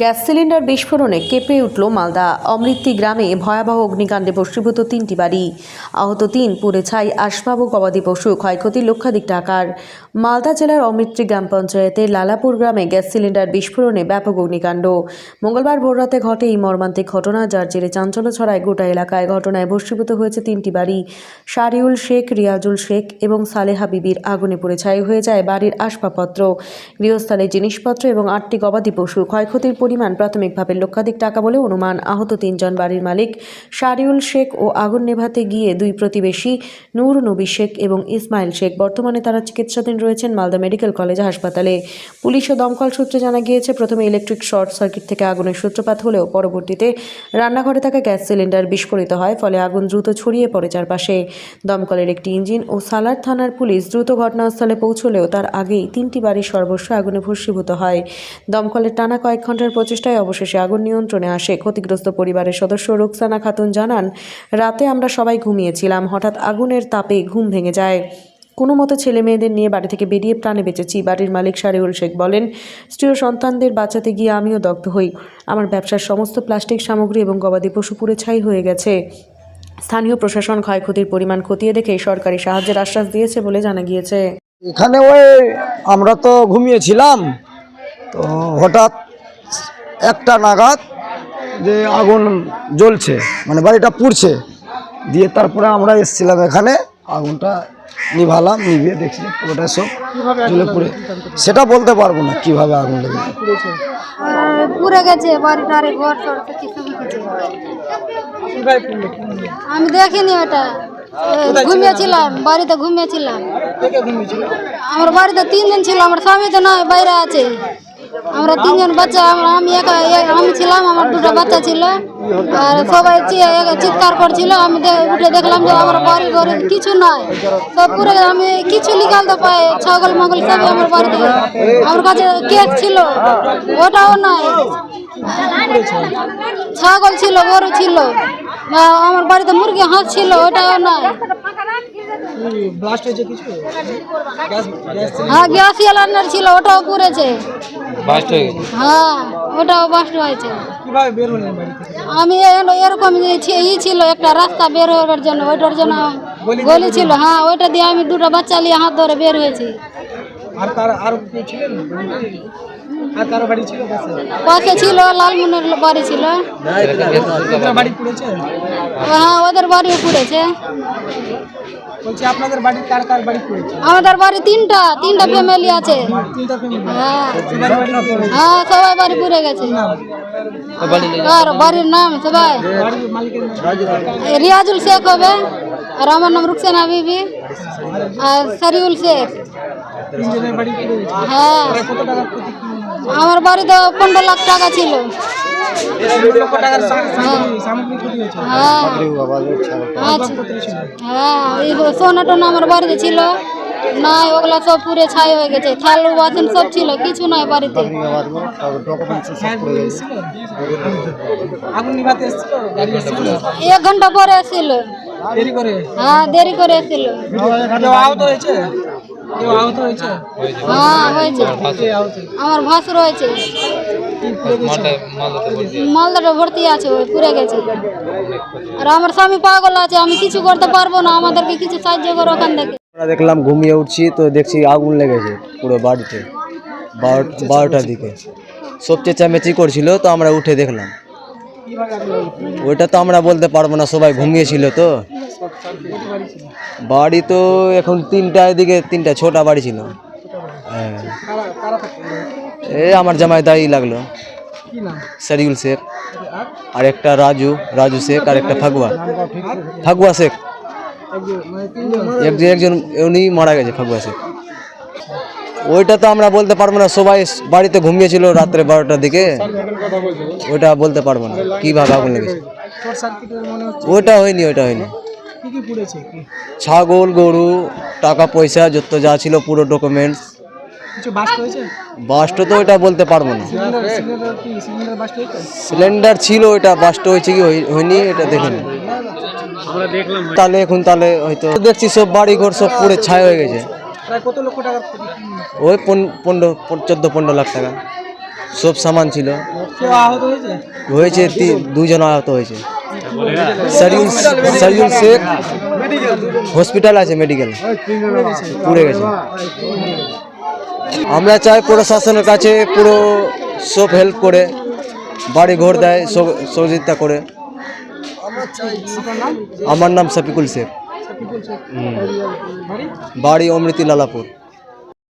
Gas cylinder বিস্ফোরণে কেঁপে উঠল মালদা। অমৃতি গ্রামে ভয়াবহ অগ্নিকাণ্ডে ভস্মীভূত তিনটি বাড়ি। আহত তিন, পুড়ে ছাই আসবাব গবাদি পশু ক্ষয়ক্ষতি লক্ষাধিক টাকার। মালদা জেলার অমৃতি গ্রাম পঞ্চায়েতের লালাপুর গ্রামে গ্যাস সিলিন্ডার বিস্ফোরণে ব্যাপক অগ্নিকাণ্ড। মঙ্গলবার ভোররাতে ঘটে এই মর্মান্তিক ঘটনা, যার জেরে চাঞ্চল্য ছড়ায় গোটা এলাকায়। ঘটনায় ভস্মীভূত হয়েছে তিনটি বাড়ি। শারিউল শেখ, রিয়াজুল শেখ এবং সালেহা বিবির আগুনে পুড়ে ছাই হয়ে যায় বাড়ির আসবাবপত্র। গৃহস্থলের জিনিসপত্র এবং আটটি গবাদি পশু, ক্ষয়ক্ষতির পরিমাণ প্রাথমিকভাবে লক্ষাধিক টাকা বলে অনুমান। আহত তিনজন বাড়ির মালিক শারিউল শেখ ও আগুন নেভাতে গিয়ে দুই প্রতিবেশী নূর, নবী শেখ এবং ইসমাইল শেখ বর্তমানে তারা চিকিৎসাধীন রয়েছেন মালদা মেডিকেল কলেজ হাসপাতালে। পুলিশ ও দমকল সূত্রে জানা গিয়েছে, প্রথমে ইলেকট্রিক শর্ট সার্কিট থেকে আগুনের সূত্রপাত হলেও পরবর্তীতে রান্নাঘরে থাকা গ্যাস সিলিন্ডার বিস্ফোরিত হয়, ফলে আগুন দ্রুত ছড়িয়ে পড়ে চারপাশে। দমকলের একটি ইঞ্জিন ও সালার থানার পুলিশ দ্রুত ঘটনাস্থলে পৌঁছলেও তার আগেই তিনটি বাড়ির সর্বস্ব আগুনে ভস্মীভূত হয়। দমকলের টানা কয়েক ঘণ্টার প্রচেষ্টায় অবশেষে আগুন নিয়ন্ত্রণে আসে। ক্ষতিগ্রস্ত পরিবারের সদস্য রুকসানা খাতুন জানান, রাতে আমরা সবাই ঘুমিয়েছিলাম। হঠাৎ আগুনের তাপে ঘুম ভেঙে যায়। কোনো মতো ছেলে মেয়েদের নিয়ে বাড়ি থেকে বেরিয়ে প্রাণে বেঁচেছি। বাড়ির মালিক শারিউল শেখ বলেন স্ত্রী ও সন্তানদের বাঁচাতে গিয়ে আমিও দগ্ধ হই। আমার ব্যবসার সমস্ত প্লাস্টিক সামগ্রী এবং গবাদি পশু পুড়ে ছাই হয়ে গেছে। স্থানীয় প্রশাসন ক্ষয়ক্ষতির পরিমাণ খতিয়ে দেখে সরকারি সাহায্যের আশ্বাস দিয়েছে বলে জানা গিয়েছে। এখানে ওই আমরা তো ঘুমিয়েছিলাম। তো হঠাৎ একটা নাগাদ যে আগুন জ্বলছে মানে বাড়িটা পুড়ছে। দিয়ে তারপরে আমরা এসেছিলাম এখানে আগুনটা নিভালাম নিভিয়ে দেখছি পুরোটা সব জ্বলে পুড়ে। সেটা বলতে পারব না কীভাবে আগুন আহ, পুড়ে গেছে ঘর আমি দেখিনি ওটা। ঘুমিয়েছিলাম বাড়িতে ঘুমিয়েছিলাম। আমার বাড়িতে তিনজন ছিল আমার স্বামী তো নয় বাইরে আছে। আমরা তিনজন বাচ্চা, আমরা, আমি একা আমি ছিলাম, আমার দুটো বাচ্চা ছিল। আর সবাই চিৎকার করছিল, আমি উঠে দেখলাম যে আমার বাড়ি ঘরে কিছু নয় সব পুরো আমি কিছু লিখালতে পাই, ছাগল মাগল সবই আমার বাড়িতে। আমার কাছে কেক ছিল, ওটাও নাই। ছাগল ছিল, গরু ছিল। আমার বাড়িতে মুরগি, হাঁস ছিল, ওটাও নাই। ব্লাস্ট হয়েছে কিছু? গ্যাস গ্যাস হ্যাঁ গ্যাস সিলিন্ডার ছিল ওটাও পুড়েছে। হ্যাঁ ওটাও বাস্ট হয়েছে। কীভাবে বের হলেন বাড়ি থেকে? আমি এরকম ই ছিল একটা রাস্তা বের হওয়ার জন্য ওইটার জন্য গলি ছিল। হ্যাঁ ওইটা দিয়ে আমি দুটো বাচ্চা নিয়ে হাত ধরে বের হয়েছি। আর কার আর কেউ ছিলেন? আর কারও বাড়ি ছিল পাশে ছিল লালমনের বাড়ি ছিল। আপনার বাড়ি পুড়েছে? হ্যাঁ ওদের বাড়িও পুড়েছে। বলছি আপনাদের বাড়ি কার কার বাড়ি পুড়েছে? আমাদের বাড়ি তিনটা তিনটা ফ্যামিলি আছে। তিনটা ফ্যামিলি হ্যাঁ। হ্যাঁ সবাই বাড়ি পুড়ে গেছে। আর বাড়ির নাম সবাই? রিয়াজুল শেখ হবে আর আমার নাম রুকসানা বিবি আর শরিউল শেখ। হ্যাঁ। আমার বাড়িতে পনেরো লাখ টাকা ছিল। লক্ষ টাকার হ্যাঁ সোনা টোনা বাড়িতে ছিল। নাই ওগুলা সব পুরে ছাই হয়ে গেছে থাল বাসন সব ছিল কিছু নাই বাড়িতে এক ঘণ্টা পরে এসেছিল হ্যাঁ দেরি করে এসেছিল কেউ আহত হয়েছে? কেউ আহত হয়েছে। হ্যাঁ হয়েছে। আমার ভাস রয়েছে মালদাটা ভর্তি আছে। ওই পুড়ে গেছে। আর আমার স্বামী পাগল আছে আমি কিছু করতে পারব না আমাদেরকে কিছু সাহায্য করো ওখান থেকে। আমরা দেখলাম ঘুমিয়ে উঠছি তো দেখছি আগুন লেগেছে পুরো বাড়িতে বারোটার দিকে। সবচেয়ে চেঁচামেচি করছিল তো আমরা উঠে দেখলাম। কীভাবে ওইটা তো আমরা বলতে পারব না সবাই ঘুমিয়েছিল তো। বাড়ি তো এখন তিনটার এদিকে, তিনটা, ছোটা বাড়ি ছিল। হ্যাঁ। এই আমার জামাই দাই লাগল। শরিউল শেখ। আর একটা রাজু রাজু শেখ আর একটা ফাগুয়া। ফাগুয়া শেখ। একজন একজন, উনি মারা গেছে, ফাগুয়া শেখ। ওইটা তো আমরা বলতে পারব না, সবাই বাড়িতে ঘুমিয়েছিল রাত্রে বারোটার দিকে। ওইটা বলতে পারব না কীভাবে আগুন লেগেছে ওইটা হয়নি ওইটা হয়নি। কি কি পুড়েছে? ছাগল গরু টাকা পয়সা যত যা ছিল পুরো ডকুমেন্টস বাস্ট তো ওইটা বলতে পারব না। সিলিন্ডার ছিল ওইটা বাস্ট হয়েছে কি হয়নি এটা দেখিনি। তাহলে এখন তাহলে হয়তো দেখছি সব বাড়ি ঘর সব পুরো ছাই হয়ে গেছে। প্রায় কত লক্ষ টাকার ক্ষতি? ওই পন- পনেরো পন- চোদ্দ পনেরো লাখ টাকা। সব সামান ছিল। হয়েছে? দুজন আহত হয়েছে। শেখ হসপিটাল আছে মেডিকেল পুড়ে গেছে। আমরা চাই প্রশাসনের কাছে পুরো সব হেল্প করে বাড়ি ঘর দেয় সহযোগিতা করে। আমার নাম শফিকুল শেখ। বাড়ি অমৃতি লালাপুর।